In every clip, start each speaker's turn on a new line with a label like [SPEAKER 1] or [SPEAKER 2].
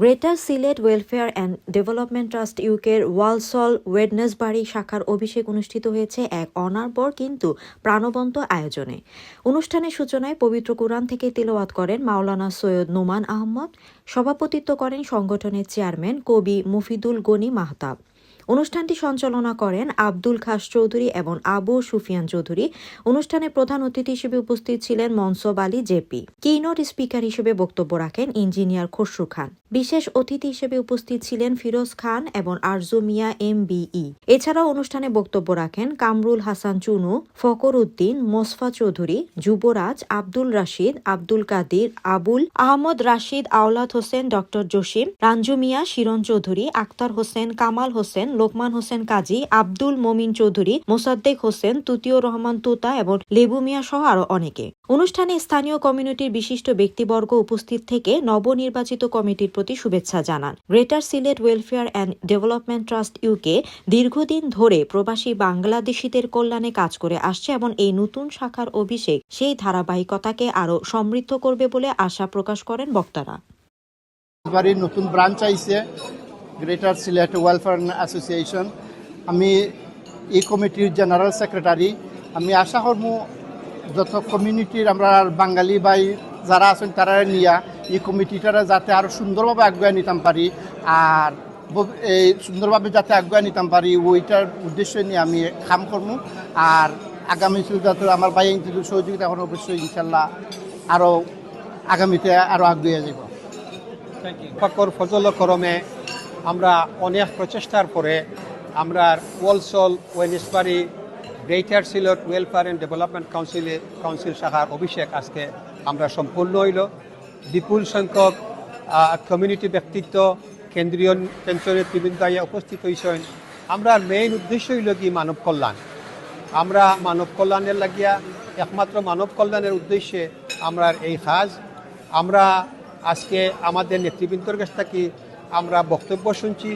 [SPEAKER 1] Greater Sylhet Welfare and Development Trust ইউকের Walsall ওয়েডনেসবাড়ি শাখার অভিষেক অনুষ্ঠিত হয়েছে এক অনারবর কিন্তু প্রাণবন্ত আয়োজনে। অনুষ্ঠানের সূচনায় পবিত্র কোরআন থেকে তিলওয়াত করেন মাওলানা সৈয়দ নোমান আহমদ, সভাপতিত্ব করেন সংগঠনের চেয়ারম্যান কবি মুফিদুল গনি মাহতাব। অনুষ্ঠানটি সঞ্চালনা করেন আব্দুল খাস চৌধুরী এবং আবু সুফিয়ান চৌধুরী। অনুষ্ঠানে প্রধান অতিথি হিসেবে উপস্থিত ছিলেন Mansab Ali JP. Keynote speaker হিসেবে বক্তব্য রাখেন ইঞ্জিনিয়ার খসরু খান। বিশেষ অতিথি হিসেবে উপস্থিত ছিলেন ফিরোজ খান এবং আরজু মিয়া এম বিই এছাড়াও অনুষ্ঠানে বক্তব্য রাখেন কামরুল হাসান চুনু ফকর উদ্দিন, মোসফা চৌধুরী, যুবরাজ, আব্দুল রাশিদ, আব্দুল কাদির, আবুল আহমদ রাশিদ, আওলাদ হোসেন, ডক্টর জসিম, রাঞ্জু মিয়া, শিরন চৌধুরী আক্তার হোসেন, কামাল হোসেন লোকমান হোসেন কাজী, আব্দুল মমিন চৌধুরী, মোসাদ্দেক হোসেন, তুতিউর রহমান তুতা এবং লেবু মিয়া সহ আরও অনেকে। অনুষ্ঠানে স্থানীয় কমিউনিটির বিশিষ্ট ব্যক্তিবর্গ উপস্থিত থেকে নবনির্বাচিত কমিটির প্রতি শুভেচ্ছা জানান। Greater Sylhet Welfare and Development Trust UK দীর্ঘদিন ধরে প্রবাসী বাংলাদেশিদের কল্যাণে কাজ করে আসছে এবং এই নতুন শাখার অভিষেক সেই ধারাবাহিকতাকে আরও সমৃদ্ধ করবে বলে আশা প্রকাশ করেন বক্তারা।
[SPEAKER 2] নতুন ব্রাঞ্চ আইছে। গ্রেটার সিলেট ওয়েলফেয়ার অ্যাসোসিয়েশন আমি এই কমিটির জেনারেল সেক্রেটারি আমি আশা করব যত কমিউনিটির আমরা বাঙালি ভাই যারা আছেন তারা নিয়া এই কমিটিটারা যাতে আরও সুন্দরভাবে আগুয়ে নিতাম পারি। আর এই সুন্দরভাবে যাতে আগুয়ে নিতাম পারি, ওইটার উদ্দেশ্য নিয়ে আমি কাম করব। আর আগামী যাতে আমার ভাই ইনস্টিটিউট সহযোগিতা এখন অবশ্যই ইনশাল্লাহ আরও আগামীতে আরও আগুয়ে যাব
[SPEAKER 3] ফজল করমে আমরা অনেক প্রচেষ্টার পরে আমরা Walsall Wednesbury Greater Sylhet Welfare and Development কাউন্সিলে, কাউন্সিল শাখার অভিষেক আজকে আমরা সম্পূর্ণ হইল। বিপুল সংখ্যক কমিউনিটি ব্যক্তিত্ব, কেন্দ্রীয় পেনশনের বিভিন্ন উপস্থিত হয়েছেন আমরা মেইন উদ্দেশ্য হইল কি? মানব কল্যাণ। আমরা মানব কল্যাণের লাগিয়া, একমাত্র মানব কল্যাণের উদ্দেশ্যে আমরা এই কাজ। আমরা আজকে আমাদের নেতৃবৃন্দর কাছ থেকে আমরা বক্তব্য শুনছি,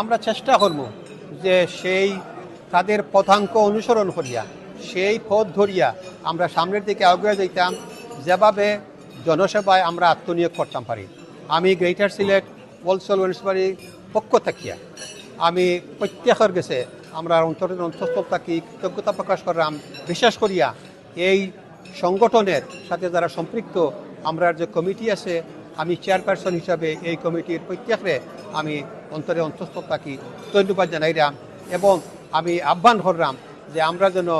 [SPEAKER 3] আমরা চেষ্টা করব যে সেই তাদের পথাঙ্ক অনুসরণ করিয়া, সেই পথ ধরিয়া আমরা সামনের দিকে আগুয়ে যাইতাম, যেভাবে জনসেবায় আমরা আত্মনিয়োগ করতাম পারি। আমি গ্রেটার সিলেট ওয়ালসল ওয়েন্সবাড়ির পক্ষ থাকিয়া, আমি প্রত্যেকের গেছে আমরা অন্তরের অন্তঃস্থল থাকি, কৃতজ্ঞতা প্রকাশ করলাম বিশ্বাস করিয়া, এই সংগঠনের সাথে যারা সম্পৃক্ত আমরা যে কমিটি আছে আমি চেয়ারপারসন হিসাবে এই কমিটির প্রত্যেকরে আমি অন্তরে অন্তঃস্থল থাকি। ধন্যবাদ জানাইলাম এবং আমি আহ্বান করলাম যে আমরা যেন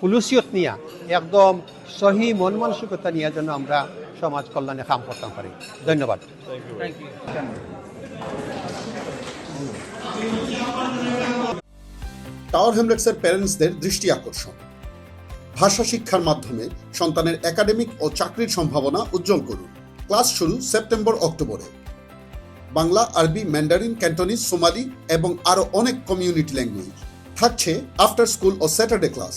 [SPEAKER 3] হুলুসিয়ত নিয়া, একদম সহি মন মানসিকতা নিয়ে যেন আমরা সমাজ কল্যাণে কাম করতে পারি। ধন্যবাদ।
[SPEAKER 4] টাওয়ার হ্যামলেটসের প্যারেন্টসদের দৃষ্টি আকর্ষণ। ভাষা শিক্ষার মাধ্যমে সন্তানের একাডেমিক ও চাকরির সম্ভাবনা উজ্জ্বল করুন। ক্লাস শুরু সেপ্টেম্বর, অক্টোবরে। বাংলা, আরবি, ম্যান্ডারিন, ক্যান্টনিজ, সোমালি এবং আরও অনেক কমিউনিটি ল্যাঙ্গুয়েজ। থাকছে আফটার স্কুল ও স্যাটারডে ক্লাস।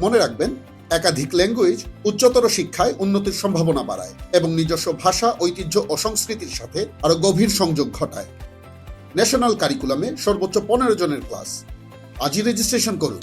[SPEAKER 4] মনে রাখবেন, একাধিক ল্যাঙ্গুয়েজ উচ্চতর শিক্ষায় উন্নতির সম্ভাবনা বাড়ায় এবং নিজস্ব ভাষা, ঐতিহ্য ও সংস্কৃতির সাথে আরও গভীর সংযোগ ঘটায়। ন্যাশনাল কারিকুলামে সর্বোচ্চ পনেরো জনের ক্লাস। আজই রেজিস্ট্রেশন করুন।